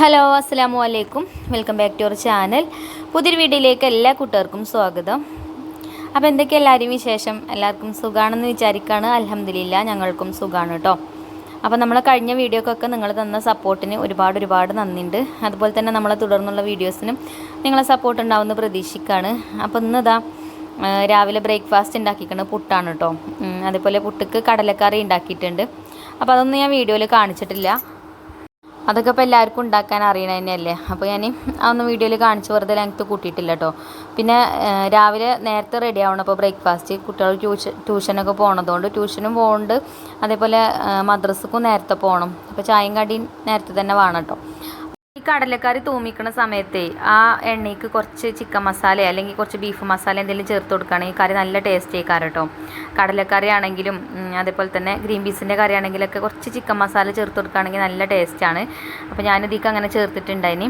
Hello അസ്സാം വലൈക്കും welcome back to our channel. പുതിയൊരു വീഡിയോയിലേക്ക് എല്ലാ കൂട്ടുകാർക്കും സ്വാഗതം. അപ്പോൾ എന്തൊക്കെ എല്ലാവരും വിശേഷം? എല്ലാവർക്കും സുഖമാണെന്ന് വിചാരിക്കുകയാണ് അലഹമ്മദില്ല ഞങ്ങൾക്കും സുഖമാണ് കേട്ടോ അപ്പോൾ നമ്മൾ കഴിഞ്ഞ വീഡിയോക്കൊക്കെ നിങ്ങൾ തന്ന സപ്പോർട്ടിന് ഒരുപാട് ഒരുപാട് നന്ദിയുണ്ട് അതുപോലെ തന്നെ നമ്മളെ തുടർന്നുള്ള വീഡിയോസിനും നിങ്ങളെ സപ്പോർട്ട് ഉണ്ടാവുമെന്ന് പ്രതീക്ഷിക്കുകയാണ് അപ്പോൾ ഇന്നിതാ രാവിലെ ബ്രേക്ക്ഫാസ്റ്റ് ഉണ്ടാക്കിക്കണ പുട്ടാണ് കേട്ടോ അതുപോലെ പുട്ടുക്ക് കടലക്കറി ഉണ്ടാക്കിയിട്ടുണ്ട്. അപ്പോൾ അതൊന്നും ഞാൻ വീഡിയോയിൽ കാണിച്ചിട്ടില്ല. അതൊക്കെ ഇപ്പോൾ എല്ലാവർക്കും ഉണ്ടാക്കാൻ അറിയണ തന്നെയല്ലേ? അപ്പോൾ ഞാൻ അതൊന്നും വീഡിയോയിൽ കാണിച്ച് വെറുതെ ലെങ്ത്ത് കൂട്ടിയിട്ടില്ല കേട്ടോ പിന്നെ രാവിലെ നേരത്തെ റെഡി ആവണം അപ്പോൾ ബ്രേക്ക്ഫാസ്റ്റ് കുട്ടികൾ ട്യൂഷൻ ട്യൂഷനൊക്കെ പോകണതുകൊണ്ട് ട്യൂഷനും പോകുന്നുണ്ട് അതേപോലെ മദ്രസക്കും നേരത്തെ പോകണം അപ്പോൾ ചായയും കടിയും നേരത്തെ തന്നെ വേണം കേട്ടോ ഈ കടലക്കറി തൂമിക്കണ സമയത്തെ ആ എണ്ണയ്ക്ക് കുറച്ച് ചിക്കൻ മസാല അല്ലെങ്കിൽ കുറച്ച് ബീഫ് മസാല എന്തെങ്കിലും ചേർത്ത് കൊടുക്കുകയാണെങ്കിൽ കറി നല്ല ടേസ്റ്റ് ആയിക്കാരം കേട്ടോ. കടലക്കറി ആണെങ്കിലും അതേപോലെ തന്നെ ഗ്രീൻ പീസിന്റെ കറി ആണെങ്കിലൊക്കെ കുറച്ച് ചിക്കൻ മസാല ചേർത്ത് കൊടുക്കുകയാണെങ്കിൽ നല്ല ടേസ്റ്റാണ് അപ്പോൾ ഞാനിതിക്ക് അങ്ങനെ ചേർത്തിട്ടുണ്ടായിനി.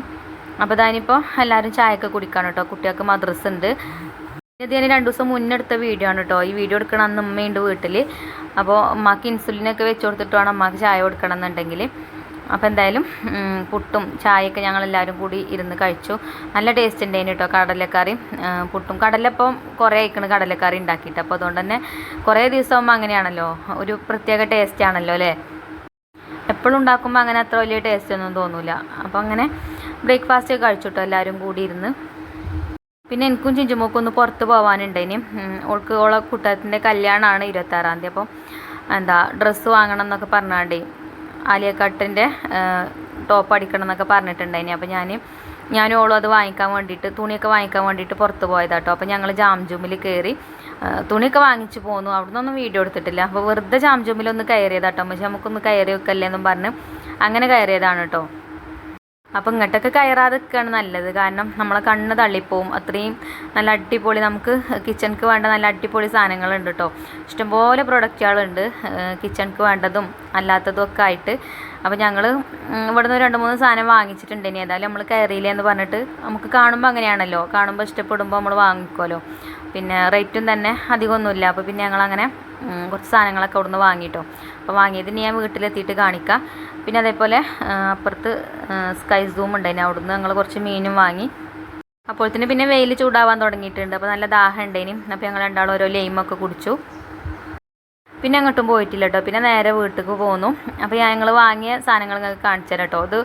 അപ്പോൾ ഇതാനിപ്പോൾ എല്ലാവരും ചായയൊക്കെ കുടിക്കാണ് കേട്ടോ. കുട്ടികൾക്ക് മദ്രസ് ഉണ്ട്. ഇത് ഞാൻ രണ്ട് ദിവസം മുന്നെടുത്ത വീഡിയോ ആണ് കേട്ടോ. ഈ വീഡിയോ എടുക്കണ അന്ന് ഉമ്മയുണ്ട് വീട്ടിൽ അപ്പോൾ അമ്മയ്ക്ക് ഇൻസുലിനൊക്കെ വെച്ച് കൊടുത്തിട്ട് അമ്മയ്ക്ക് ചായ കൊടുക്കണം എന്നുണ്ടെങ്കിൽ അപ്പോൾ എന്തായാലും പുട്ടും ചായയൊക്കെ ഞങ്ങളെല്ലാവരും കൂടി ഇരുന്ന് കഴിച്ചു. നല്ല ടേസ്റ്റ് ഉണ്ടായിന് കേട്ടോ കടലക്കറി. പുട്ടും കടലപ്പം കുറേ ആയിക്കണ് കടലക്കറി ഉണ്ടാക്കിയിട്ട് അപ്പോൾ അതുകൊണ്ട് തന്നെ കുറേ ദിവസമാകുമ്പോൾ അങ്ങനെയാണല്ലോ ഒരു പ്രത്യേക ടേസ്റ്റ് ആണല്ലോ അല്ലേ? എപ്പോഴും ഉണ്ടാക്കുമ്പോൾ അങ്ങനെ അത്ര വലിയ ടേസ്റ്റ് ഒന്നും തോന്നില്ല അപ്പോൾ അങ്ങനെ ബ്രേക്ക്ഫാസ്റ്റ് ഒക്കെ കഴിച്ചു കേട്ടോ എല്ലാവരും കൂടി ഇരുന്ന്. പിന്നെ എനിക്കും ചിഞ്ചുമോക്കും ഒന്ന് പുറത്ത് പോകാനുണ്ടേനി ഓൾക്ക് ഓളെ കൂട്ടത്തിന്റെ കല്യാണമാണ് ഇരുപത്താറാം തീയതി. അപ്പോൾ എന്താ ഡ്രസ്സ് വാങ്ങണം എന്നൊക്കെ പറഞ്ഞാണ്ടേ ആലിയ കട്ടിന്റെ ടോപ്പ് അടിക്കണം എന്നൊക്കെ പറഞ്ഞിട്ടുണ്ടായിനി. അപ്പോൾ ഞാൻ ഞാനും ഓളും അത് വാങ്ങിക്കാൻ വേണ്ടിയിട്ട് തുണിയൊക്കെ വാങ്ങിക്കാൻ വേണ്ടിയിട്ട് പുറത്ത് പോയതാട്ടോ. അപ്പോൾ ഞങ്ങൾ ജാംജൂമിൽ കയറി തുണിയൊക്കെ വാങ്ങിച്ചു പോന്നു. അവിടെ നിന്നൊന്നും വീഡിയോ എടുത്തിട്ടില്ല. അപ്പോൾ വെറുതെ ജാംജൂമിലൊന്ന് കയറിയതാട്ടോ. പക്ഷെ നമുക്കൊന്ന് കയറി വെക്കല്ലേ എന്നും പറഞ്ഞ് അങ്ങനെ കയറിയതാണ് കേട്ടോ. അപ്പം ഇങ്ങോട്ടൊക്കെ കയറാതെ നിൽക്കുകയാണ് നല്ലത്. കാരണം നമ്മളെ കണ്ണ് തള്ളിപ്പോവും. അത്രയും നല്ല അടിപൊളി നമുക്ക് കിച്ചണിക്ക് വേണ്ട നല്ല അടിപൊളി സാധനങ്ങളുണ്ട് കേട്ടോ. ഇഷ്ടംപോലെ പ്രൊഡക്റ്റുകളുണ്ട് കിച്ചണിക്ക് വേണ്ടതും അല്ലാത്തതും ഒക്കെ ആയിട്ട്. അപ്പോൾ ഞങ്ങൾ ഇവിടെ നിന്ന് രണ്ട് മൂന്ന് സാധനം വാങ്ങിച്ചിട്ടുണ്ട്. ഇനി ഏതായാലും നമ്മൾ കയറിയില്ല എന്ന് പറഞ്ഞിട്ട് നമുക്ക് കാണുമ്പോൾ അങ്ങനെയാണല്ലോ. കാണുമ്പോൾ ഇഷ്ടപ്പെടുമ്പോൾ നമ്മൾ വാങ്ങിക്കുമല്ലോ പിന്നെ റേറ്റും തന്നെ അധികമൊന്നുമില്ല. അപ്പോൾ പിന്നെ ഞങ്ങളങ്ങനെ കുറച്ച് സാധനങ്ങളൊക്കെ അവിടുന്ന് വാങ്ങിയിട്ടോ അപ്പോൾ വാങ്ങിയത് ഞാൻ വീട്ടിലെത്തിയിട്ട് കാണിക്കാം. പിന്നെ അതേപോലെ അപ്പുറത്ത് സ്കൈ സൂം ഉണ്ടായിന് അവിടുന്ന് ഞങ്ങൾ കുറച്ച് മീനും വാങ്ങി. അപ്പോഴത്തേന് പിന്നെ വെയിൽ ചൂടാവാൻ തുടങ്ങിയിട്ടുണ്ട്. അപ്പോൾ നല്ല ദാഹം ഉണ്ടായിനി അപ്പോൾ ഞങ്ങൾ രണ്ടാളും ഓരോ ലൈമൊക്കെ കുടിച്ചു. പിന്നെ അങ്ങോട്ടും പോയിട്ടില്ല കേട്ടോ പിന്നെ നേരെ വീട്ടിലേക്ക് പോന്നു. അപ്പോൾ ഞാൻ ഞങ്ങൾ വാങ്ങിയ സാധനങ്ങൾ നിങ്ങൾക്ക് കാണിച്ചു തരാം കേട്ടോ അത്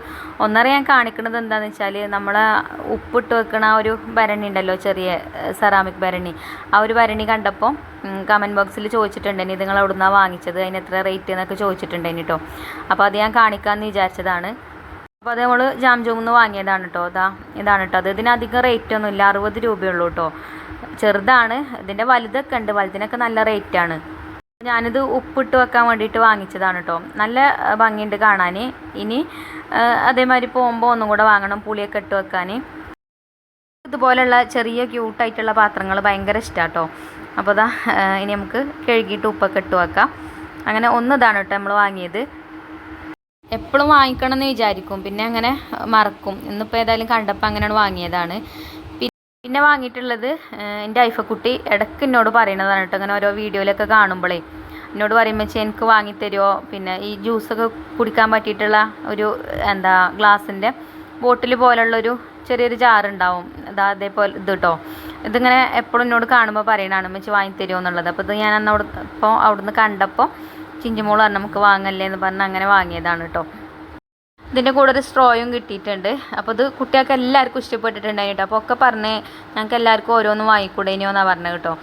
ഒന്നര ഞാൻ കാണിക്കുന്നത് എന്താണെന്ന് വെച്ചാൽ നമ്മളെ ഉപ്പിട്ട് വെക്കണ ആ ഒരു ഭരണി ഉണ്ടല്ലോ ചെറിയ സെറാമിക് ഭരണി. ആ ഒരു ഭരണി കണ്ടപ്പോൾ കമന്റ് ബോക്സിൽ ചോദിച്ചിട്ടുണ്ടെങ്കിൽ ഇത് നിങ്ങൾ എവിടുന്നാണ് വാങ്ങിച്ചത്? അതിന് എത്ര റേറ്റ് എന്നൊക്കെ ചോദിച്ചിട്ടുണ്ടെങ്കിൽ കേട്ടോ അപ്പോൾ അത് ഞാൻ കാണിക്കാമെന്ന് വിചാരിച്ചതാണ്. അപ്പോൾ അത് നമ്മൾ ജാം ജൂമിന്ന് വാങ്ങിയതാണ് കേട്ടോ അതാ ഇതാണ് കേട്ടോ അത് ഇതിനധികം റേറ്റ് ഒന്നും ഇല്ല. അറുപത് രൂപയുള്ളൂ കേട്ടോ ചെറുതാണ്. ഇതിന്റെ വലുതൊക്കെ ഉണ്ട്. വലുതിനൊക്കെ നല്ല റേറ്റാണ് ഞാനിത് ഉപ്പിട്ട് വെക്കാൻ വേണ്ടിയിട്ട് വാങ്ങിച്ചതാണ് കേട്ടോ നല്ല ഭംഗിയുണ്ട് കാണാൻ ഇനി അതേമാതിരി പോകുമ്പോൾ ഒന്നും കൂടെ വാങ്ങണം പുളിയൊക്കെ ഇട്ട് വെക്കാൻ ഇതുപോലെയുള്ള ചെറിയ ക്യൂട്ടായിട്ടുള്ള പാത്രങ്ങൾ ഭയങ്കര ഇഷ്ടമാണ് കേട്ടോ അപ്പോൾ ഇതാ ഇനി നമുക്ക് കഴുകിയിട്ട് ഉപ്പൊക്കെ ഇട്ട് വെക്കാം. അങ്ങനെ ഒന്നിതാണ് കേട്ടോ നമ്മൾ വാങ്ങിയത്. എപ്പോഴും വാങ്ങിക്കണം എന്ന് വിചാരിക്കും. പിന്നെ അങ്ങനെ മറക്കും. ഇന്നിപ്പോൾ ഏതായാലും കണ്ടപ്പോൾ അങ്ങനെയാണ് വാങ്ങിയതാണ്. പിന്നെ വാങ്ങിയിട്ടുള്ളത് എന്റെ ഐഫക്കുട്ടി ഇടയ്ക്ക് എന്നോട് പറയണതാണ് കേട്ടോ അങ്ങനെ ഓരോ വീഡിയോയിലൊക്കെ കാണുമ്പോഴേ എന്നോട് പറയുമ്പോൾ വെച്ചാൽ എനിക്ക് വാങ്ങിത്തരുമോ പിന്നെ ഈ ജ്യൂസൊക്കെ കുടിക്കാൻ പറ്റിയിട്ടുള്ള ഒരു എന്താ ഗ്ലാസിന്റെ ബോട്ടിൽ പോലുള്ളൊരു ചെറിയൊരു ജാറുണ്ടാവും. അതാ അതേപോലെ ഇത് കേട്ടോ ഇതിങ്ങനെ എപ്പോഴും എന്നോട് കാണുമ്പോൾ പറയണതാണ് വെച്ച് വാങ്ങിത്തരുമോ എന്നുള്ളത്. അപ്പോൾ ഇത് ഞാൻ അന്ന് അവിടെ ഇപ്പോൾ അവിടുന്ന് കണ്ടപ്പോൾ ചിഞ്ചിമോൾ പറഞ്ഞു നമുക്ക് വാങ്ങല്ലേ എന്ന് പറഞ്ഞ് അങ്ങനെ വാങ്ങിയതാണ് കേട്ടോ ഇതിന്റെ കൂടെ ഒരു സ്ട്രോയും കിട്ടിയിട്ടുണ്ട്. അപ്പോൾ ഇത് കുട്ടികൾക്ക് എല്ലാവർക്കും ഇഷ്ടപ്പെട്ടിട്ടുണ്ടായിട്ട് അപ്പോൾ ഒക്കെ പറഞ്ഞ് ഞങ്ങൾക്ക് എല്ലാവർക്കും ഓരോന്ന് വാങ്ങിക്കൂടേനോ എന്നാണ് പറഞ്ഞത് കേട്ടോ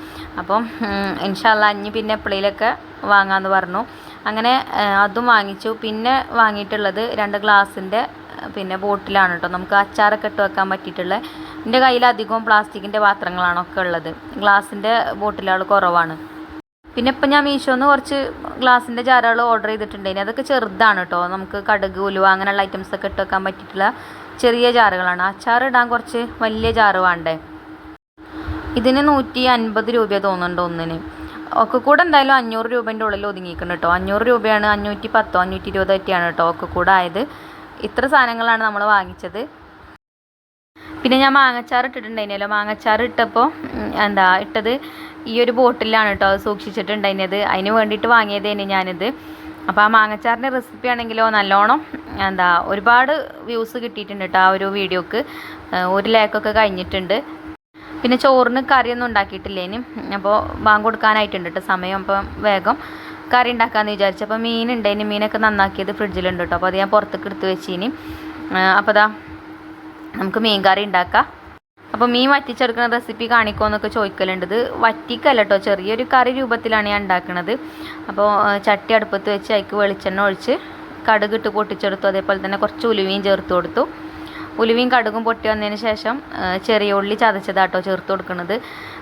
അപ്പം ഇൻഷാല്ല അഞ്ഞ് പിന്നെ എപ്പോഴേലൊക്കെ വാങ്ങാമെന്ന് പറഞ്ഞു. അങ്ങനെ അതും വാങ്ങിച്ചു. പിന്നെ വാങ്ങിയിട്ടുള്ളത് രണ്ട് ഗ്ലാസിന്റെ പിന്നെ ബോട്ടിലാണ് കേട്ടോ നമുക്ക് അച്ചാറൊക്കെ ഇട്ട് വെക്കാൻ പറ്റിയിട്ടുള്ള. എന്റെ കയ്യിൽ അധികവും പ്ലാസ്റ്റിക്കിന്റെ പാത്രങ്ങളാണ് ഒക്കെ ഉള്ളത്. ഗ്ലാസിന്റെ ബോട്ടിലുകൾ കുറവാണ്. പിന്നെ ഇപ്പം ഞാൻ മീഷോന്ന് കുറച്ച് ഗ്ലാസിന്റെ ജാറുകൾ ഓർഡർ ചെയ്തിട്ടുണ്ടായിരുന്നു അതൊക്കെ ചെറുതാണ് കേട്ടോ നമുക്ക് കടുക് ഉലുവ അങ്ങനെയുള്ള ഐറ്റംസ് ഒക്കെ ഇട്ട് വെക്കാൻ പറ്റിയിട്ടുള്ള ചെറിയ ജാറുകളാണ്. അച്ചാർ ഇടാൻ കുറച്ച് വലിയ ജാറ് വേണ്ടേ? ഇതിന് നൂറ്റി അൻപത് രൂപ തോന്നുന്നുണ്ട് ഒന്നിന്. ഒക്കെ കൂടെ എന്തായാലും അഞ്ഞൂറ് രൂപേന്റെ ഉള്ളിൽ ഒതുങ്ങിക്കണം കേട്ടോ അഞ്ഞൂറ് രൂപയാണ് അഞ്ഞൂറ്റി പത്തോ അഞ്ഞൂറ്റി ഇരുപതോ ഒക്കെയാണ് കേട്ടോ ഒക്കെ കൂടെ ആയത്. ഇത്ര സാധനങ്ങളാണ് നമ്മൾ വാങ്ങിച്ചത്. പിന്നെ ഞാൻ മാങ്ങച്ചാർ ഇട്ടിട്ടുണ്ടായിരുന്നല്ലോ മാങ്ങച്ചാർ ഇട്ടപ്പോൾ എന്താ ഇട്ടത് ഈ ഒരു ബോട്ടിലാണ് കേട്ടോ സൂക്ഷിച്ചിട്ടുണ്ടായിരുന്നത്. അതിന് വേണ്ടിയിട്ട് വാങ്ങിയതേനു ഞാനിത്. അപ്പോൾ ആ മാങ്ങച്ചാറിന്റെ റെസിപ്പി ആണെങ്കിലോ നല്ലോണം എന്താ ഒരുപാട് വ്യൂസ് കിട്ടിയിട്ടുണ്ട് കേട്ടോ ആ ഒരു വീഡിയോക്ക്. ഒരു ലേക്കൊക്കെ കഴിഞ്ഞിട്ടുണ്ട്. പിന്നെ ചോറിന് കറിയൊന്നും ഉണ്ടാക്കിയിട്ടില്ല ഇനി? അപ്പോൾ ബാങ്ക് കൊടുക്കാനായിട്ടുണ്ട് കേട്ടോ സമയം അപ്പം വേഗം കറി ഉണ്ടാക്കാമെന്ന് വിചാരിച്ചു. അപ്പോൾ മീൻ ഉണ്ടായിന് മീനൊക്കെ നന്നാക്കിയത് ഫ്രിഡ്ജിലുണ്ട് കേട്ടോ. അപ്പോൾ അത് ഞാൻ പുറത്തേക്ക് എടുത്ത് വെച്ചിനി. അപ്പോൾ അതാ നമുക്ക് മീൻ കറി ഉണ്ടാക്കാം. അപ്പോൾ മീൻ വറ്റിച്ചെടുക്കുന്ന റെസിപ്പി കാണിക്കുമെന്നൊക്കെ ചോദിക്കലുണ്ട്. ഇത് വറ്റിക്കല്ല കേട്ടോ ചെറിയൊരു കറി രൂപത്തിലാണ് ഞാൻ ഉണ്ടാക്കുന്നത് അപ്പോൾ ചട്ടി അടുപ്പത്ത് വെച്ച് അതിക്ക് വെളിച്ചെണ്ണ ഒഴിച്ച് കടുക് ഇട്ട് പൊട്ടിച്ചെടുത്തു. അതേപോലെ തന്നെ കുറച്ച് ഉലുവയും ചേർത്ത് കൊടുത്തു. ഉലുവയും കടുകും പൊട്ടി വന്നതിന് ശേഷം ചെറിയ ഉള്ളി ചതച്ചതാട്ടോ ചേർത്ത് കൊടുക്കുന്നത്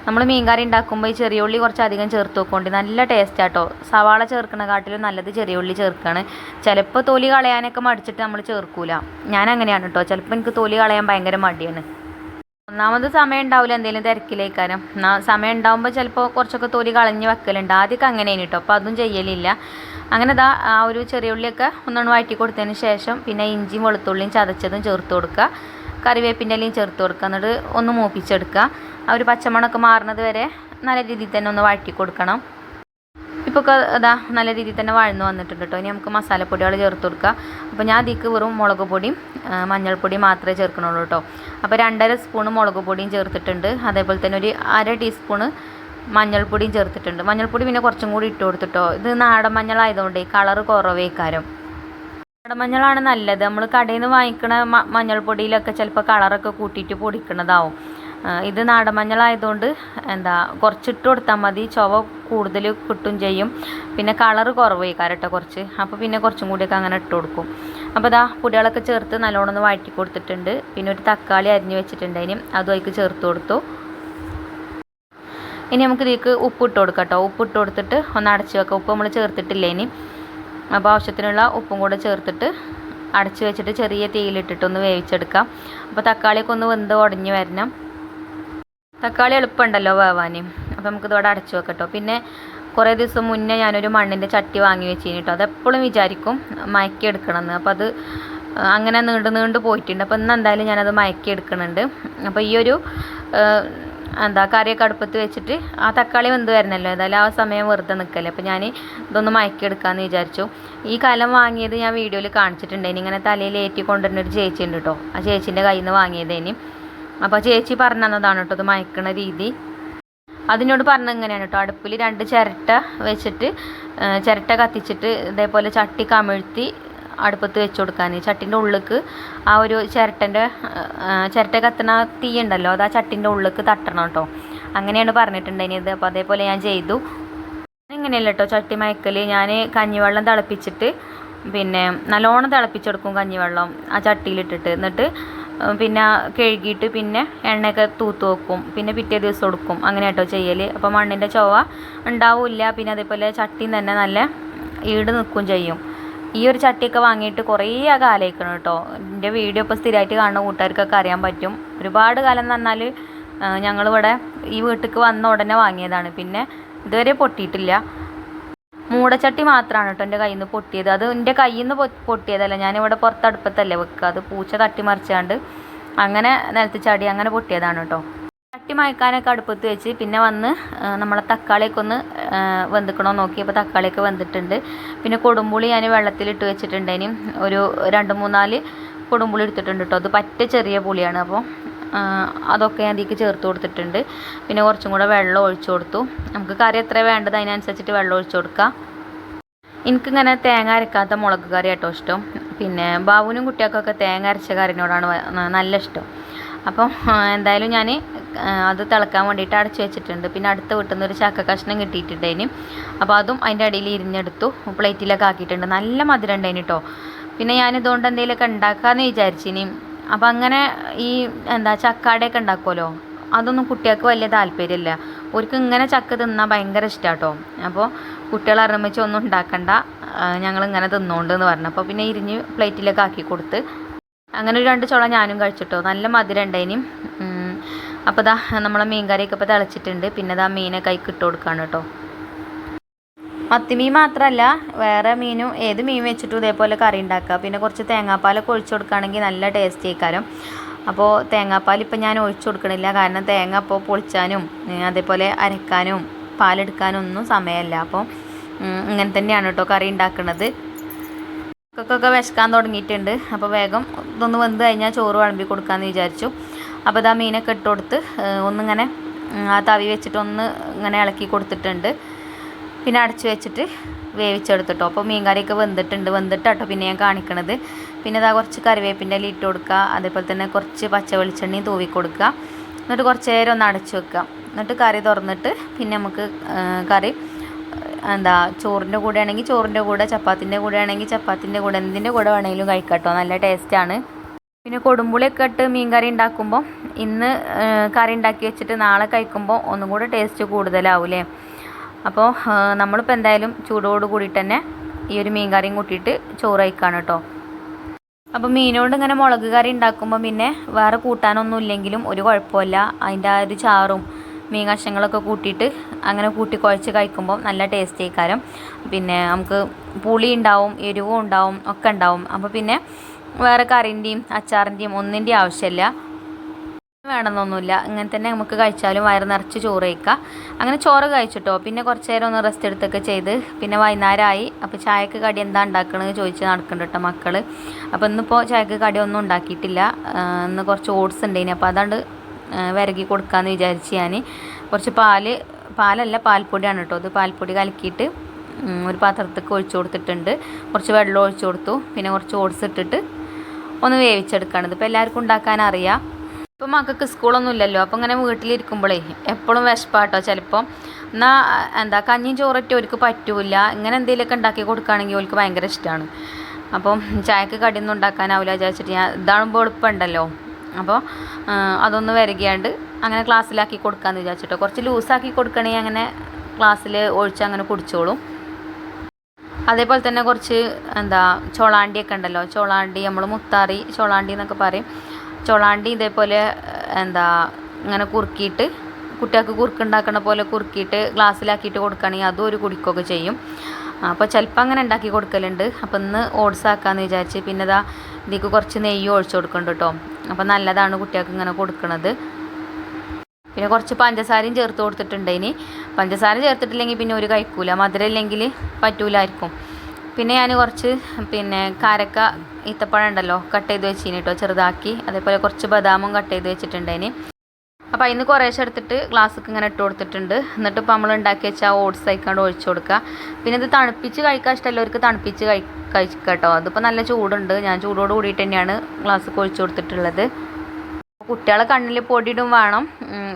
നമ്മൾ മീൻകറി ഉണ്ടാക്കുമ്പോൾ ഈ ചെറിയ ഉള്ളി കുറച്ച് അധികം ചേർത്ത് വെക്കൊണ്ട് നല്ല ടേസ്റ്റ് ആട്ടോ സവാള ചേർക്കുന്ന കാട്ടിലും നല്ലത് ചെറിയ ഉള്ളി ചേർക്കുകയാണ് ചിലപ്പോൾ തൊലി കളയാനൊക്കെ മടിച്ചിട്ട് നമ്മൾ ചേർക്കൂല. ഞാൻ അങ്ങനെയാണ് കേട്ടോ ചിലപ്പോൾ എനിക്ക് തൊലി കളയാൻ ഭയങ്കര മടിയാണ്. ഒന്നാമത് സമയം ഉണ്ടാവില്ല എന്തെങ്കിലും തിരക്കിലേക്കാരം. സമയം ഉണ്ടാവുമ്പോൾ ചിലപ്പോൾ കുറച്ചൊക്കെ തൊലി കളഞ്ഞ് വെക്കലുണ്ട്. ആദ്യമൊക്കെ അങ്ങനെയാണ് കേട്ടോ അപ്പോൾ അതും ചെയ്യലില്ല. അങ്ങനെ ദാ ആ ഒരു ചെറിയ ഉള്ളിയൊക്കെ ഒന്നൊന്ന് വഴറ്റി കൊടുത്തതിന് ശേഷം പിന്നെ ഇഞ്ചിയും വെളുത്തുള്ളിയും ചതച്ചതും ചേർത്ത് കൊടുക്കുക കറിവേപ്പിന്റെ ഇലയും ചേർത്ത് കൊടുക്കുക എന്നിട്ട് ഒന്ന് മൂപ്പിച്ചെടുക്കുക ആ ഒരു പച്ചമണമൊക്കെ മാറുന്നത് വരെ നല്ല രീതിയിൽ തന്നെ ഒന്ന് വഴറ്റി കൊടുക്കണം. ഇപ്പോൾ അതാ നല്ല രീതിയിൽ തന്നെ വഴന്നു വന്നിട്ടുണ്ട് കേട്ടോ ഇനി നമുക്ക് മസാലപ്പൊടികൾ ചേർത്ത് കൊടുക്കുക അപ്പോൾ ഞാൻ അതിക്ക് വെറും മുളക് പൊടിയും മഞ്ഞൾപ്പൊടിയും മാത്രമേ ചേർക്കണുള്ളൂ കേട്ടോ അപ്പോൾ രണ്ടര സ്പൂണ് മുളക് പൊടിയും ചേർത്തിട്ടുണ്ട്. അതേപോലെ തന്നെ ഒരു അര ടീസ്പൂണ് മഞ്ഞൾപ്പൊടിയും ചേർത്തിട്ടുണ്ട്. മഞ്ഞൾപ്പൊടി പിന്നെ കുറച്ചും കൂടി ഇട്ട് കൊടുത്തിട്ടോ ഇത് നാടൻ മഞ്ഞളായതുകൊണ്ട് കളറ് കുറവേക്കാരം. നാടൻ മഞ്ഞളാണ് നല്ലത്. നമ്മൾ കടയിൽ നിന്ന് വാങ്ങിക്കുന്ന മഞ്ഞൾപ്പൊടിയിലൊക്കെ ചിലപ്പോൾ കളറൊക്കെ കൂട്ടിയിട്ട് പൊടിക്കണതാവും. ഇത് നാടൻ മഞ്ഞളായതുകൊണ്ട് എന്താ കുറച്ചിട്ട് കൊടുത്താൽ മതി. ചുവ കൂടുതൽ കിട്ടും ചെയ്യും. പിന്നെ കളറ് കുറവായി കാരട്ടോ കുറച്ച്. അപ്പോൾ പിന്നെ കുറച്ചും കൂടിയൊക്കെ അങ്ങനെ ഇട്ട് കൊടുക്കും. അപ്പോൾ ഇതാ പുടികളൊക്കെ ചേർത്ത് നല്ലോണം ഒന്ന് വഴറ്റി കൊടുത്തിട്ടുണ്ട്. പിന്നെ ഒരു തക്കാളി അരിഞ്ഞ് വെച്ചിട്ടുണ്ട് അതിന്. അതും അതിക്ക് ചേർത്ത് കൊടുത്തു. ഇനി നമുക്ക് ഇതിലേക്ക് ഉപ്പിട്ട് കൊടുക്കാം കേട്ടോ. ഉപ്പ് ഇട്ട് കൊടുത്തിട്ട് ഒന്ന് അടച്ച് വെക്കാം. ഉപ്പ് നമ്മൾ ചേർത്തിട്ടില്ല ഇനി? അപ്പോൾ ആവശ്യത്തിനുള്ള ഉപ്പും കൂടെ ചേർത്തിട്ട് അടച്ച് വെച്ചിട്ട് ചെറിയ തീയിലിട്ടിട്ടൊന്ന് വേവിച്ചെടുക്കാം. അപ്പോൾ തക്കാളിയൊക്കെ ഒന്ന് വെന്ത് ഉടഞ്ഞ് വരണം. തക്കാളി എളുപ്പമുണ്ടല്ലോ വേവാൻ. അപ്പോൾ നമുക്കിത് ഇവിടെ അടച്ചു വെക്കട്ടോ. പിന്നെ കുറേ ദിവസം മുന്നേ ഞാനൊരു മണ്ണിന്റെ ചട്ടി വാങ്ങി വെച്ചിന് കേട്ടോ അതെപ്പോഴും വിചാരിക്കും മയക്കി എടുക്കണമെന്ന്. അപ്പോൾ അത് അങ്ങനെ നീണ്ട് നീണ്ട് പോയിട്ടുണ്ട്. അപ്പോൾ ഇന്ന് എന്തായാലും ഞാനത് മയക്കി എടുക്കുന്നുണ്ട് അപ്പോൾ ഈ ഒരു എന്താ കറിയൊക്കെ അടുപ്പത്ത് വെച്ചിട്ട് ആ തക്കാളി വെന്ത് വരണമല്ലോ ഏതായാലും ആ സമയം വെറുതെ നിൽക്കല്ലേ. അപ്പോൾ ഞാൻ ഇതൊന്ന് മയക്കി എടുക്കാമെന്ന് വിചാരിച്ചു. ഈ കലം വാങ്ങിയത് ഞാൻ വീഡിയോയിൽ കാണിച്ചിട്ടുണ്ടായിന് ഇങ്ങനെ തലയിൽ ഏറ്റി കൊണ്ടുവരുന്ന ഒരു ചേച്ചി ഉണ്ട് കേട്ടോ ആ ചേച്ചീന്റെ കയ്യിൽ നിന്ന് വാങ്ങിയതേനി. അപ്പോൾ ചേച്ചി പറഞ്ഞു തന്നതാണ് കേട്ടോ ഇത് മയക്കണ രീതി. അതിനോട് പറഞ്ഞ ഇങ്ങനെയാണ് കേട്ടോ അടുപ്പിൽ രണ്ട് ചിരട്ട വെച്ചിട്ട് ചിരട്ട കത്തിച്ചിട്ട് ഇതേപോലെ ചട്ടി കമിഴ്ത്തി അടുപ്പത്ത് വെച്ച് കൊടുക്കാൻ ചട്ടിന്റെ ഉള്ളിക്ക് ആ ഒരു ചിരട്ടന്റെ ചിരട്ട കത്തണ തീ ഉണ്ടല്ലോ അത് ആ ചട്ടിന്റെ ഉള്ളിക്ക് തട്ടണം കേട്ടോ അങ്ങനെയാണ് പറഞ്ഞിട്ടുണ്ടായിരുന്നത് അപ്പോൾ അതേപോലെ ഞാൻ ചെയ്തു. ഇങ്ങനെയല്ല കേട്ടോ ചട്ടി മയക്കൽ ഞാൻ കഞ്ഞിവെള്ളം തിളപ്പിച്ചിട്ട് പിന്നെ നല്ലോണം തിളപ്പിച്ചെടുക്കും കഞ്ഞിവെള്ളം ആ ചട്ടിയിലിട്ടിട്ട്. എന്നിട്ട് പിന്നെ കഴുകിയിട്ട് പിന്നെ എണ്ണയൊക്കെ തൂത്ത് വെക്കും. പിന്നെ പിറ്റേ ദിവസം കൊടുക്കും അങ്ങനെ കേട്ടോ ചെയ്യൽ അപ്പോൾ മണ്ണിന്റെ ചൊവ്വ ഉണ്ടാവില്ല. പിന്നെ അതേപോലെ ചട്ടിയും തന്നെ നല്ല ഈട് നിൽക്കും ചെയ്യും. ഈ ഒരു ചട്ടിയൊക്കെ വാങ്ങിയിട്ട് കുറേ കാലമായിക്കണം കേട്ടോ. എന്റെ വീഡിയോ ഇപ്പോൾ സ്ഥിരമായിട്ട് കാണുന്ന കൂട്ടുകാർക്കൊക്കെ അറിയാൻ പറ്റും. ഒരുപാട് കാലം എന്ന് പറഞ്ഞാൽ ഞങ്ങളിവിടെ ഈ വീട്ടിലേക്ക് വന്ന ഉടനെ വാങ്ങിയതാണ്. പിന്നെ ഇതുവരെ പൊട്ടിയിട്ടില്ല. മൂടച്ചട്ടി മാത്രമാണ് കേട്ടോ എന്റെ കയ്യിൽ നിന്ന് പൊട്ടിയത്. അത് എന്റെ കയ്യിൽ നിന്ന് പൊട്ടിയതല്ല. ഞാനിവിടെ പുറത്ത് അടുപ്പത്തല്ലേ വെക്കുക അത് പൂച്ച തട്ടി മറിച്ചാണ്ട് അങ്ങനെ നിലത്ത് ചാടി അങ്ങനെ പൊട്ടിയതാണ് കേട്ടോ തട്ടി മയക്കാനൊക്കെ അടുപ്പത്ത് വെച്ച് പിന്നെ വന്ന് നമ്മളെ തക്കാളിയൊക്കെ ഒന്ന് വെന്തിക്കണോ നോക്കി അപ്പോൾ തക്കാളിയൊക്കെ വെന്തിട്ടുണ്ട്. പിന്നെ കൊടുമ്പുളി ഞാൻ വെള്ളത്തിലിട്ട് വെച്ചിട്ടുണ്ട്. ഇനി ഒരു രണ്ട് മൂന്നാൽ കൊടുമ്പുളി എടുത്തിട്ടുണ്ട് കേട്ടോ അത് പറ്റ ചെറിയ പുളിയാണ്. അപ്പോൾ അതൊക്കെ ഞാൻ അതിലേക്ക് ചേർത്ത് കൊടുത്തിട്ടുണ്ട്. പിന്നെ കുറച്ചും കൂടെ വെള്ളം ഒഴിച്ചു കൊടുത്തു. നമുക്ക് കറി എത്ര വേണ്ടത്? അതിനനുസരിച്ചിട്ട് വെള്ളം ഒഴിച്ചു കൊടുക്കാം. എനിക്കിങ്ങനെ തേങ്ങ അരക്കാത്ത മുളക് കറി കേട്ടോ ഇഷ്ടം. പിന്നെ ബാബുവിനും കുട്ടികൾക്കൊക്കെ തേങ്ങ അരച്ച കറിനോടാണ് നല്ല ഇഷ്ടം. അപ്പം എന്തായാലും ഞാൻ അത് തിളക്കാൻ വേണ്ടിയിട്ട് അടച്ചു വെച്ചിട്ടുണ്ട്. പിന്നെ അടുത്ത വീട്ടിൽ നിന്ന് ഒരു ചക്ക കഷ്ണം കിട്ടിയിട്ടുണ്ടായിന്. അപ്പോൾ അതും അതിന്റെ അടിയിൽ ഇരിഞ്ഞെടുത്തു. പ്ലേറ്റിലൊക്കെ ആക്കിയിട്ടുണ്ട്. നല്ല മധുരം ഉണ്ടായിന് കേട്ടോ പിന്നെ ഞാനിതുകൊണ്ട് എന്തെങ്കിലുമൊക്കെ ഉണ്ടാക്കാമെന്ന് വിചാരിച്ചിനി. അപ്പം അങ്ങനെ ഈ എന്താ ചക്കാടയൊക്കെ ഉണ്ടാക്കുമല്ലോ? അതൊന്നും കുട്ടികൾക്ക് വലിയ താല്പര്യമില്ല. അവർക്ക് ഇങ്ങനെ ചക്ക തിന്നാൽ ഭയങ്കര ഇഷ്ടമാണ് കേട്ടോ അപ്പോൾ കുട്ടികൾ അറിയുമ്പോൾ ഒന്നും ഉണ്ടാക്കണ്ട. ഞങ്ങൾ ഇങ്ങനെ തിന്നോണ്ട് എന്ന് പറഞ്ഞു. അപ്പോൾ പിന്നെ ഇരിഞ്ഞ് പ്ലേറ്റിലേക്ക് ആക്കി കൊടുത്ത്. അങ്ങനെ ഒരു രണ്ട് ചോള ഞാനും കഴിച്ചിട്ടോ. നല്ല മധുരം ഉണ്ടായിനും അപ്പോൾ ഇതാ നമ്മളെ മീൻ കറിയൊക്കെ ഇപ്പോൾ തിളച്ചിട്ടുണ്ട്. പിന്നെ ഇതാ മീനെ കൈക്ക് ഇട്ട് കൊടുക്കുകയാണ് കേട്ടോ. മത്തിമീൻ മാത്രമല്ല വേറെ മീനും ഏത് മീൻ വെച്ചിട്ടും ഇതേപോലെ കറി ഉണ്ടാക്കുക. പിന്നെ കുറച്ച് തേങ്ങാപ്പാലൊക്കെ ഒഴിച്ചു കൊടുക്കുകയാണെങ്കിൽ നല്ല ടേസ്റ്റ് ആയിക്കാരം. അപ്പോൾ തേങ്ങാപ്പാൽ ഇപ്പം ഞാൻ ഒഴിച്ചു കൊടുക്കണില്ല. കാരണം തേങ്ങ അപ്പോൾ പൊളിച്ചാനും അതേപോലെ അരക്കാനും പാലെടുക്കാനും ഒന്നും സമയമല്ല. അപ്പോൾ ഇങ്ങനെ തന്നെയാണ് കേട്ടോ കറി ഉണ്ടാക്കുന്നത് മക്കൾക്കൊക്കെ വിശക്കാൻ തുടങ്ങിയിട്ടുണ്ട്. അപ്പോൾ വേഗം ഇതൊന്ന് വെന്ത് കഴിഞ്ഞാൽ ചോറ് വിളമ്പി കൊടുക്കാമെന്ന് വിചാരിച്ചു. അപ്പോൾ ഇതാ മീനൊക്കെ ഇട്ട് കൊടുത്ത് ഒന്നിങ്ങനെ ആ തവി വെച്ചിട്ട് ഒന്ന് ഇങ്ങനെ ഇളക്കി കൊടുത്തിട്ടുണ്ട്. പിന്നെ അടച്ച് വെച്ചിട്ട് വേവിച്ചെടുത്തിട്ടോ. അപ്പോൾ മീൻ കറിയൊക്കെ വെന്തിട്ടുണ്ട്. വെന്തിട്ടാട്ടോ പിന്നെ ഞാൻ കാണിക്കണത്. പിന്നെ ഇതാ കുറച്ച് കറിവേപ്പിന്റെ ഇല ഇട്ട് കൊടുക്കുക. അതേപോലെ തന്നെ കുറച്ച് പച്ച വെളിച്ചെണ്ണയും തൂവി കൊടുക്കുക. എന്നിട്ട് കുറച്ച് നേരം ഒന്ന് അടച്ച് വെക്കുക. എന്നിട്ട് കറി തുറന്നിട്ട് പിന്നെ നമുക്ക് കറി എന്താ ചോറിന്റെ കൂടെ ആണെങ്കിൽ ചോറിന്റെ കൂടെ ചപ്പാത്തിന്റെ കൂടെ ആണെങ്കിൽ ചപ്പാത്തിന്റെ കൂടെ എന്തിന്റെ കൂടെ വേണമെങ്കിലും കഴിക്കാം കേട്ടോ നല്ല ടേസ്റ്റാണ് പിന്നെ കൊടുമ്പുളിയൊക്കെ ഇട്ട് മീൻ കറി ഉണ്ടാക്കുമ്പോൾ ഇന്ന് കറി ഉണ്ടാക്കി വെച്ചിട്ട് നാളെ കഴിക്കുമ്പോൾ ഒന്നും കൂടെ ടേസ്റ്റ് കൂടുതലാവൂലേ? അപ്പോൾ നമ്മളിപ്പോൾ എന്തായാലും ചൂടോട് കൂടിയിട്ട് തന്നെ ഈ ഒരു മീൻ കറിയും കൂട്ടിയിട്ട് ചോറ് കഴിക്കാണ് കേട്ടോ. അപ്പോൾ മീനോട് ഇങ്ങനെ മുളക് കറി ഉണ്ടാക്കുമ്പോൾ പിന്നെ വേറെ കൂട്ടാനൊന്നും ഇല്ലെങ്കിലും ഒരു കുഴപ്പമില്ല. അതിന്റെ ആ ഒരു ചാറും മീൻ കഷ്ണങ്ങളൊക്കെ കൂട്ടിയിട്ട് അങ്ങനെ കൂട്ടി കുഴച്ച് കഴിക്കുമ്പോൾ നല്ല ടേസ്റ്റ് ആയിക്കാരം. പിന്നെ നമുക്ക് പുളി ഉണ്ടാവും എരിവും ഉണ്ടാവും ഒക്കെ ഉണ്ടാവും. അപ്പോൾ പിന്നെ വേറെ കറിന്റെയും അച്ചാറിന്റെയും ഒന്നിന്റെയും ആവശ്യമില്ല വേണമെന്നൊന്നുമില്ല ഇങ്ങനെ തന്നെ നമുക്ക് കഴിച്ചാലും വയറ് നിറച്ച് ചോറ് കഴിക്കാം. അങ്ങനെ ചോറ് കഴിച്ചിട്ടോ. പിന്നെ കുറച്ച് നേരം ഒന്ന് റെസ്റ്റ് എടുത്തൊക്കെ ചെയ്ത് പിന്നെ വൈകുന്നേരമായി. അപ്പോൾ ചായക്ക് കടി എന്താ ഉണ്ടാക്കണമെന്ന് ചോദിച്ച് നടക്കുന്നുണ്ട് കേട്ടോ മക്കൾ അപ്പോൾ ഇന്നിപ്പോൾ ചായക്ക് കടി ഒന്നും ഉണ്ടാക്കിയിട്ടില്ല ഇന്ന് കുറച്ച് ഓട്സ് ഉണ്ടായിന് അപ്പോൾ അതാണ്ട് വിരകി കൊടുക്കാമെന്ന് വിചാരിച്ച് ഞാൻ കുറച്ച് പാൽ പാലല്ല പാൽപ്പൊടിയാണ് കേട്ടോ. അത് പാൽപ്പൊടി കലക്കിയിട്ട് ഒരു പാത്രത്തേക്ക് ഒഴിച്ചു കൊടുത്തിട്ടുണ്ട്. കുറച്ച് വെള്ളം ഒഴിച്ചു കൊടുത്തു. പിന്നെ കുറച്ച് ഓട്സ് ഇട്ടിട്ട് ഒന്ന് വേവിച്ചെടുക്കുകയാണ് ഇതിപ്പോൾ എല്ലാവർക്കും ഉണ്ടാക്കാൻ അറിയാം. ഇപ്പം മക്കൾക്ക് സ്കൂളൊന്നും ഇല്ലല്ലോ. അപ്പം ഇങ്ങനെ വീട്ടിലിരിക്കുമ്പോഴേ എപ്പോഴും വിശപ്പാട്ടോ ചിലപ്പം. എന്നാൽ എന്താ കഞ്ഞിയും ചോറൊറ്റ അവർക്ക് പറ്റൂല ഇങ്ങനെ എന്തെങ്കിലുമൊക്കെ ഉണ്ടാക്കി കൊടുക്കുകയാണെങ്കിൽ അവർക്ക് ഭയങ്കര ഇഷ്ടമാണ് അപ്പം ചായക്ക് കടിയൊന്നും ഉണ്ടാക്കാനാവില്ല വിചാരിച്ചിട്ട് ഞാൻ ഇതാകുമ്പോൾ എളുപ്പമുണ്ടല്ലോ. അപ്പോൾ അതൊന്ന് വരകിയാണ്ട് അങ്ങനെ ക്ലാസ്സിലാക്കി കൊടുക്കാമെന്ന് വിചാരിച്ചിട്ടോ. കുറച്ച് ലൂസാക്കി കൊടുക്കണേ അങ്ങനെ ക്ലാസ്സിൽ ഒഴിച്ച് അങ്ങനെ കുടിച്ചോളും. അതേപോലെ തന്നെ കുറച്ച് എന്താ ചോളാണ്ടിയൊക്കെ ഉണ്ടല്ലോ. ചോളാണ്ടി നമ്മൾ മുത്താറി ചോളാണ്ടി എന്നൊക്കെ പറയും. ചോളാണ്ടി ഇതേപോലെ എന്താ ഇങ്ങനെ കുറുക്കിയിട്ട് കുട്ടികൾക്ക് കുറുക്കുണ്ടാക്കണ പോലെ കുറുക്കിയിട്ട് ഗ്ലാസ്സിലാക്കിയിട്ട് കൊടുക്കുകയാണെങ്കിൽ അതും ഒരു കുടിക്കുകയൊക്കെ ചെയ്യും. അപ്പോൾ ചിലപ്പോൾ അങ്ങനെ ഉണ്ടാക്കി കൊടുക്കലുണ്ട്. അപ്പോൾ ഇന്ന് ഓട്സ് ആക്കാമെന്ന് വിചാരിച്ച് പിന്നെ ഇതാ ഇതിലേക്ക് കുറച്ച് നെയ്യ് ഒഴിച്ചു കൊടുക്കുന്നുണ്ട് കേട്ടോ. അപ്പോൾ നല്ലതാണ് കുട്ടികൾക്ക് ഇങ്ങനെ കൊടുക്കുന്നത് പിന്നെ കുറച്ച് പഞ്ചസാരയും ചേർത്ത് കൊടുത്തിട്ടുണ്ട് ഇനി. പഞ്ചസാര ചേർത്തിട്ടില്ലെങ്കിൽ പിന്നെ ഒരു കഴിക്കൂല. മധുരം ഇല്ലെങ്കിൽ പറ്റൂലായിരിക്കും. പിന്നെ ഞാൻ കുറച്ച് പിന്നെ കാരക്ക ഈത്തപ്പഴം ഉണ്ടല്ലോ കട്ട് ചെയ്ത് വെച്ചിന് കേട്ടോ ചെറുതാക്കി. അതേപോലെ കുറച്ച് ബദാമും കട്ട് ചെയ്ത് വെച്ചിട്ടുണ്ട് ഇനി. അപ്പോൾ അതിന് കുറേശ്ശെ എടുത്തിട്ട് ഗ്ലാസ്സൊക്കെ ഇങ്ങനെ ഇട്ട് കൊടുത്തിട്ടുണ്ട്. എന്നിട്ട് ഇപ്പോൾ നമ്മൾ ഉണ്ടാക്കി വെച്ചാൽ ഓട്സ് ആയിക്കാണ്ട് ഒഴിച്ചു കൊടുക്കുക പിന്നെ ഇത് തണുപ്പിച്ച് കഴിക്കാൻ ഇഷ്ടമുള്ളവർക്ക് തണുപ്പിച്ച് കഴി കഴിക്കുക കേട്ടോ. അതിപ്പോൾ നല്ല ചൂടുണ്ട്. ഞാൻ ചൂടോട് കൂടിയിട്ട് തന്നെയാണ് ഗ്ലാസ് ഒഴിച്ചു കൊടുത്തിട്ടുള്ളത്. കുട്ടികളെ കണ്ണിൽ പൊടിയിടും വേണം.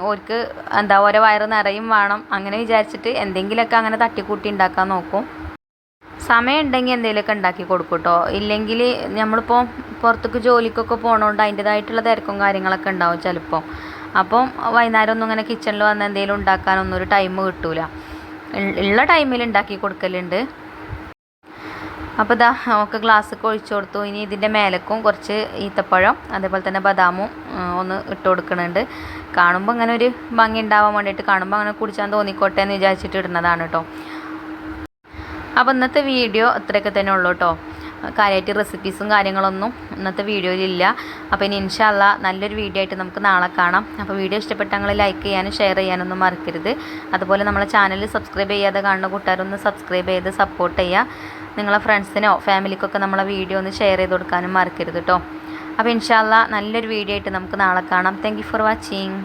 ഓർക്ക് എന്താ ഓരോ വയറ് നിറയും വേണം. അങ്ങനെ വിചാരിച്ചിട്ട് എന്തെങ്കിലുമൊക്കെ അങ്ങനെ തട്ടിക്കൂട്ടി ഉണ്ടാക്കാൻ നോക്കും. സമയം ഉണ്ടെങ്കിൽ എന്തെങ്കിലുമൊക്കെ ഉണ്ടാക്കി കൊടുക്കും കേട്ടോ. ഇല്ലെങ്കിൽ നമ്മളിപ്പോൾ പുറത്തേക്ക് ജോലിക്കൊക്കെ പോകണോണ്ട് അതിന്റെതായിട്ടുള്ള തിരക്കും കാര്യങ്ങളൊക്കെ ഉണ്ടാവും ചിലപ്പോൾ അപ്പം വൈകുന്നേരം ഒന്നും ഇങ്ങനെ കിച്ചണിൽ വന്ന് എന്തെങ്കിലും ഉണ്ടാക്കാനൊന്നും ഒരു ടൈം കിട്ടൂല. ഉള്ള ടൈമിൽ ഉണ്ടാക്കി കൊടുക്കലുണ്ട്. അപ്പോൾ ഇതാ നമുക്ക് ഗ്ലാസ്സൊക്കെ ഒഴിച്ചു കൊടുത്തു. ഇനി ഇതിന്റെ മേലക്കും കുറച്ച് ഈത്തപ്പഴം അതേപോലെ തന്നെ ബദാമും ഒന്ന് ഇട്ട് കൊടുക്കുന്നുണ്ട് കാണുമ്പോൾ അങ്ങനെ ഒരു ഭംഗി ഉണ്ടാവാൻ വേണ്ടിയിട്ട് കാണുമ്പോൾ അങ്ങനെ കുടിച്ചാൽ തോന്നിക്കോട്ടെ എന്ന് വിചാരിച്ചിട്ട് ഇടുന്നതാണ് കേട്ടോ അപ്പോൾ ഇന്നത്തെ വീഡിയോ ഇത്രയൊക്കെ തന്നെ ഉള്ളൂ കേട്ടോ കാര്യമായിട്ട് റെസിപ്പീസും കാര്യങ്ങളൊന്നും ഇന്നത്തെ വീഡിയോയിലില്ല അപ്പോൾ ഇനി ഇൻഷാല്ല നല്ലൊരു വീഡിയോ ആയിട്ട് നമുക്ക് നാളെ കാണാം. അപ്പോൾ വീഡിയോ ഇഷ്ടപ്പെട്ടെങ്കിൽ ലൈക്ക് ചെയ്യാനും ഷെയർ ചെയ്യാനൊന്നും മറക്കരുത്. അതുപോലെ നമ്മളെ ചാനൽ സബ്സ്ക്രൈബ് ചെയ്യാതെ കാണുന്ന കൂട്ടുകാരൊന്ന് സബ്സ്ക്രൈബ് ചെയ്ത് സപ്പോർട്ട് ചെയ്യുക നിങ്ങളെ ഫ്രണ്ട്സിനോ ഫാമിലിക്കൊക്കെ നമ്മളെ വീഡിയോ ഒന്ന് ഷെയർ ചെയ്ത് കൊടുക്കാനും മറക്കരുത് കേട്ടോ അപ്പോൾ ഇൻഷാല്ല നല്ലൊരു വീഡിയോ ആയിട്ട് നമുക്ക് നാളെ കാണാം. Thank for watching